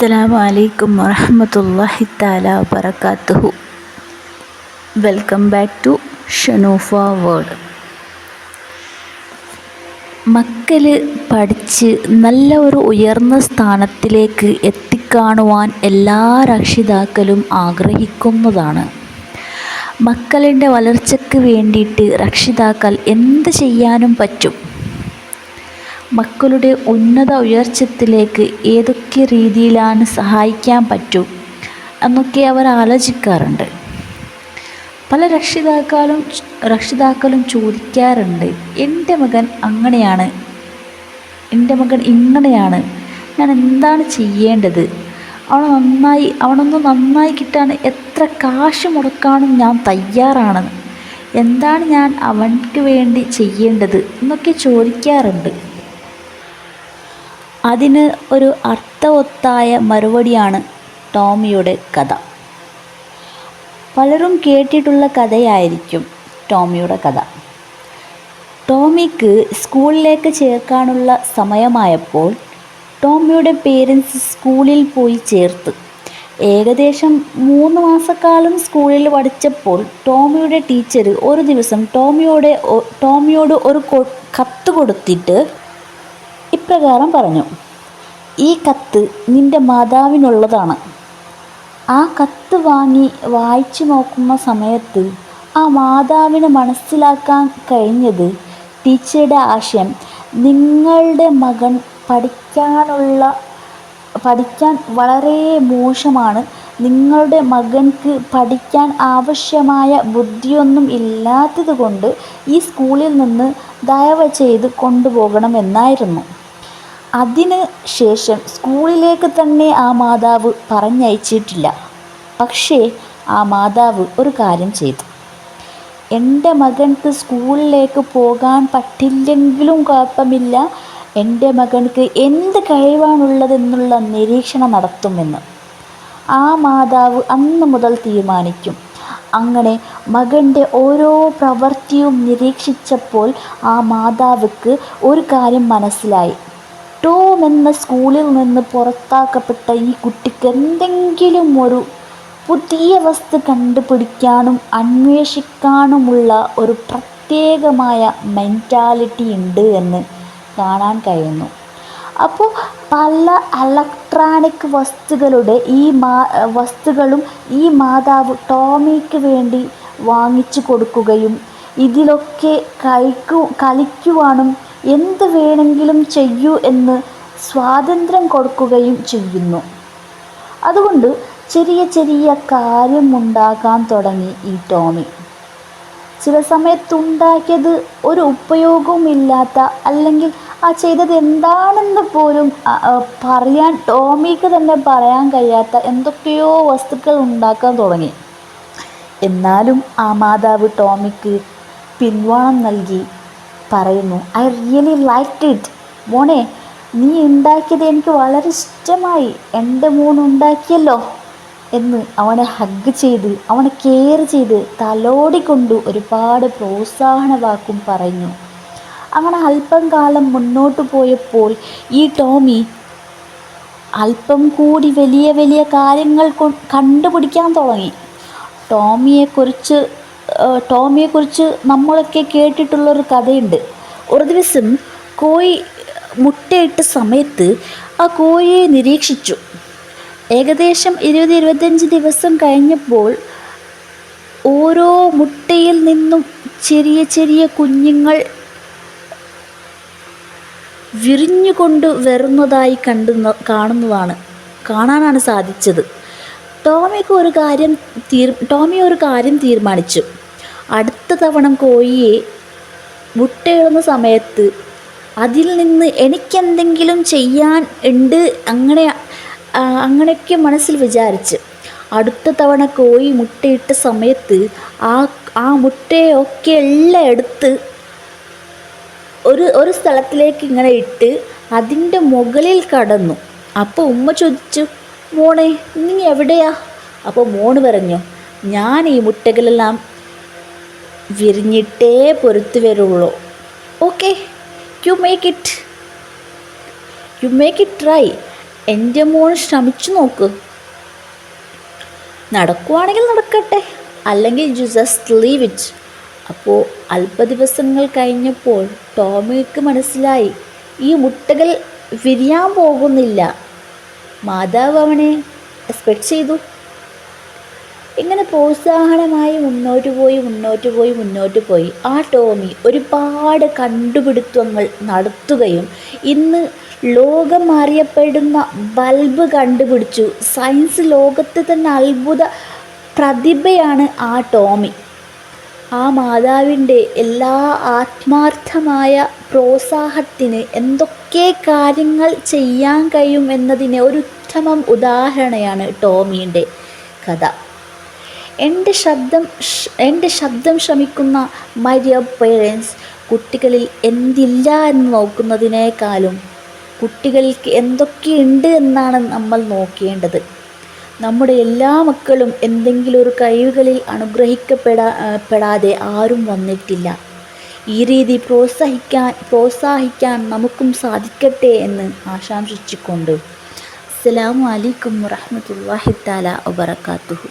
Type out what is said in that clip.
അസ്സലാമു അലൈക്കും വറഹമത്തല്ലാഹി താല വബർക്കാത്തുഹു welcome back to Shanufa world. മക്കൾ പഠിച്ച് നല്ല ഒരു ഉയർന്ന സ്ഥാനത്തിലേക്ക് എത്തിക്കാണുവാൻ എല്ലാ രക്ഷിതാക്കളും ആഗ്രഹിക്കുന്നതാണ്. മക്കളുടെ വളർച്ചയ്ക്ക് വേണ്ടിയിട്ട് രക്ഷിതാക്കൾ എന്ത് ചെയ്യാനും പറ്റും? മക്കളുടെ ഉന്നത ഉയർച്ചത്തിലേക്ക് ഏതൊക്കെ രീതിയിലാണ് സഹായിക്കാൻ പറ്റൂ എന്നൊക്കെ അവർ ആലോചിക്കാറുണ്ട്. പല രക്ഷിതാക്കളും രക്ഷിതാക്കളും ചോദിക്കാറുണ്ട് എന്റെ മകൻ അങ്ങനെയാണ് എന്റെ മകൻ ഇങ്ങനെയാണ് ഞാൻ എന്താണ് ചെയ്യേണ്ടത്? അവൻ നന്നായി അവനൊന്ന് നന്നായി കിട്ടാൻ എത്ര കാശ് മുടക്കാനും ഞാൻ തയ്യാറാണ്. എന്താണ് ഞാൻ അവൻക്ക് വേണ്ടി ചെയ്യേണ്ടത്? എന്നൊക്കെ ചോദിക്കാറുണ്ട്. അതിന് ഒരു അർത്ഥവത്തായ മറുപടിയാണ് ടോമിയുടെ കഥ. പലരും കേട്ടിട്ടുള്ള കഥയായിരിക്കും ടോമിയുടെ കഥ. ടോമിക്ക് സ്കൂളിലേക്ക് ചേർക്കാനുള്ള സമയമായപ്പോൾ ടോമിയുടെ പേരൻസ് സ്കൂളിൽ പോയി ചേർത്ത്. ഏകദേശം മൂന്ന് മാസക്കാലം സ്കൂളിൽ പഠിച്ചപ്പോൾ ടോമിയുടെ ടീച്ചർ ഒരു ദിവസം ടോമിയോടെ ടോമിയോട് ഒരു കത്ത് കൊടുത്തിട്ട് ഇപ്രകാരം പറഞ്ഞു. ഈ കത്ത് നിന്റെ മാതാവിനുള്ളതാണ്. ആ കത്ത് വാങ്ങി വായിച്ചു നോക്കുന്ന സമയത്ത് ആ മാതാവിന് മനസ്സിലാക്കാൻ കഴിഞ്ഞത് ടീച്ചറുടെ ആശയം നിങ്ങളുടെ മകൻ പഠിക്കാനുള്ള പഠിക്കാൻ വളരെ മോശമാണ്. നിങ്ങളുടെ മകൻക്ക് പഠിക്കാൻ ആവശ്യമായ ബുദ്ധിയൊന്നും ഇല്ലാത്തത് കൊണ്ട് ഈ സ്കൂളിൽ നിന്ന് ദയവ് ചെയ്ത് കൊണ്ടുപോകണമെന്നായിരുന്നു അതിന് ശേഷം സ്കൂളിലേക്ക് തന്നെ ആ മാതാവ് പറഞ്ഞയച്ചിട്ടില്ല. പക്ഷേ ആ മാതാവ് ഒരു കാര്യം ചെയ്തു. എന്റെ മകൻക്ക് സ്കൂളിലേക്ക് പോകാൻ പറ്റില്ലെങ്കിലും കുഴപ്പമില്ല. എന്റെ മകൻക്ക് എന്ത് കഴിവാണുള്ളതെന്നുള്ള നിരീക്ഷണം നടത്തുമെന്ന്. ആ മാതാവ് അന്ന് മുതൽ തീരുമാനിക്കും. അങ്ങനെ മകന്റെ ഓരോ പ്രവൃത്തിയും നിരീക്ഷിച്ചപ്പോൾ ആ മാതാവിക്ക് ഒരു കാര്യം മനസ്സിലായി. ടോം എന്ന സ്കൂളിൽ നിന്ന് പുറത്താക്കപ്പെട്ട ഈ കുട്ടിക്ക് എന്തെങ്കിലും ഒരു പുതിയ വസ്തു കണ്ടുപിടിക്കാനും അന്വേഷിക്കാനുമുള്ള ഒരു പ്രത്യേകമായ മെന്റാലിറ്റി ഉണ്ട് എന്ന് കാണാൻ കഴിയുന്നു. അപ്പോൾ പല ഇലക്ട്രോണിക് വസ്തുക്കളുടെ ഈ മാ വസ്തുക്കളും ഈ മാതാവ് ടോമിക്ക് വേണ്ടി വാങ്ങിച്ചു കൊടുക്കുകയും ഇതിലൊക്കെ കഴിക്കു കളിക്കുവാനും എന്ത് വേണമെങ്കിലും ചെയ്യൂ എന്ന് സ്വാതന്ത്ര്യം കൊടുക്കുകയും ചെയ്യുന്നു. അതുകൊണ്ട് ചെറിയ ചെറിയ കാര്യമുണ്ടാക്കാൻ തുടങ്ങി ഈ ടോമി ചില സമയത്തുണ്ടാക്കിയത് ഒരു ഉപയോഗവുമില്ലാത്ത അല്ലെങ്കിൽ ആ ചെയ്തത് എന്താണെന്ന് പോലും പറയാൻ ടോമിക്ക് തന്നെ പറയാൻ കഴിയാത്ത എന്തൊക്കെയോ വസ്തുക്കൾ ഉണ്ടാക്കാൻ തുടങ്ങി. എന്നാലും ആ മാതാവ് ടോമിക്ക് പിൻവാണം നൽകി പറയുന്നു. ഐ റിയലി ലൈക്ക് ഇറ്റ് മോനെ നീ ഉണ്ടാക്കിയത് എനിക്ക് വളരെ ഇഷ്ടമായി. എന്റെ മോൻ ഉണ്ടാക്കിയല്ലോ. എന്ന് അവനെ ഹഗ് ചെയ്ത് അവനെ കെയർ ചെയ്ത് തലോടിക്കൊണ്ട് ഒരുപാട് പ്രോത്സാഹന വാക്കും പറഞ്ഞു അങ്ങനെ അല്പം കാലം മുന്നോട്ട് പോയപ്പോൾ ഈ ടോമി അല്പം കൂടി വലിയ വലിയ കാര്യങ്ങൾ കണ്ടുപിടിക്കാൻ തുടങ്ങി. ടോമിയെക്കുറിച്ച് ടോമിയെക്കുറിച്ച് നമ്മളൊക്കെ കേട്ടിട്ടുള്ളൊരു കഥയുണ്ട്. ഒരു ദിവസം കോഴി മുട്ടയിട്ട സമയത്ത് ആ കോഴിയെ നിരീക്ഷിച്ചു. ഏകദേശം ഇരുപത് ഇരുപത്തഞ്ച് ദിവസം കഴിഞ്ഞപ്പോൾ ഓരോ മുട്ടയിൽ നിന്നും ചെറിയ ചെറിയ കുഞ്ഞുങ്ങൾ വിരിഞ്ഞുകൊണ്ട് വരുന്നതായി കണ്ടുന്ന കാണുന്നതാണ് കാണാനാണ് സാധിച്ചത്. ടോമിക്ക് ഒരു കാര്യം തീർ ടോമി ഒരു കാര്യം തീരുമാനിച്ചു. അടുത്ത തവണ കോഴിയെ മുട്ടയിടുന്ന സമയത്ത് അതിൽ നിന്ന് എനിക്കെന്തെങ്കിലും ചെയ്യാൻ ഉണ്ട് അങ്ങനെ അങ്ങനെയൊക്കെ മനസ്സിൽ വിചാരിച്ച് അടുത്ത തവണ കോഴി മുട്ടയിട്ട സമയത്ത് ആ ആ മുട്ടയൊക്കെ എല്ലാം എടുത്ത് ഒരു ഒരു സ്ഥലത്തിലേക്ക് ഇങ്ങനെ ഇട്ട് അതിന്റെ മുകളിൽ കടന്നു. അപ്പോൾ ഉമ്മ ചോദിച്ചു മോണെ നീ എവിടെയാ? അപ്പോൾ മോണ് പറഞ്ഞു ഞാൻ ഈ മുട്ടകളെല്ലാം വിരിഞ്ഞിട്ടേ പൊരുത്ത് വരുള്ളൂ. Okay you make it you make it try എന്റെ മോൾ ശ്രമിച്ചു നോക്ക്. നടക്കുവാണെങ്കിൽ നടക്കട്ടെ. അല്ലെങ്കിൽ യു ജസ്റ്റ് ലീവ് ഇറ്റ് അപ്പോൾ അല്പ ദിവസങ്ങൾ കഴിഞ്ഞപ്പോൾ ടോമിക്ക് മനസ്സിലായി. ഈ മുട്ടകൾ വിരിയാൻ പോകുന്നില്ല. മാതാവ് അവനെ എക്സ്പെക്ട് ചെയ്തു. ഇങ്ങനെ പ്രോത്സാഹനമായി മുന്നോട്ട് പോയി മുന്നോട്ട് പോയി മുന്നോട്ട് പോയി. ആ ടോമി ഒരുപാട് കണ്ടുപിടുത്തങ്ങൾ നടത്തുകയും ഇന്ന് ലോകം അറിയപ്പെടുന്ന ബൾബ് കണ്ടുപിടിച്ചു. സയൻസ് ലോകത്ത് തന്നെ അത്ഭുത പ്രതിഭയാണ് ആ ടോമി. ആ മാതാവിന്റെ എല്ലാ ആത്മാർത്ഥമായ പ്രോത്സാഹത്തിന് എന്തൊക്കെ കാര്യങ്ങൾ ചെയ്യാൻ കഴിയും എന്നതിന് ഒരു ഉത്തമം ഉദാഹരണയാണ് ടോമിയുടെ കഥ. എന്റെ ശബ്ദം എന്റെ ശബ്ദം ശ്രമിക്കുന്ന മൈ ഡിയർ പേരൻസ് കുട്ടികളിൽ എന്തില്ല എന്ന് നോക്കുന്നതിനേക്കാളും കുട്ടികൾക്ക് എന്തൊക്കെയുണ്ട് എന്നാണ് നമ്മൾ നോക്കേണ്ടത്. നമ്മുടെ എല്ലാ മക്കളും എന്തെങ്കിലും ഒരു കഴിവുകളിൽ അനുഗ്രഹിക്കപ്പെടാ പെടാതെ ആരും വന്നിട്ടില്ല. ഈ രീതി പ്രോത്സാഹിക്കാൻ പ്രോത്സാഹിക്കാൻ നമുക്കും സാധിക്കട്ടെ എന്ന് ആശംസിച്ചുകൊണ്ട്. അസ്സലാമു അലൈക്കും വറഹ്മത്തുള്ളാഹി തആല വബറകാതുഹു.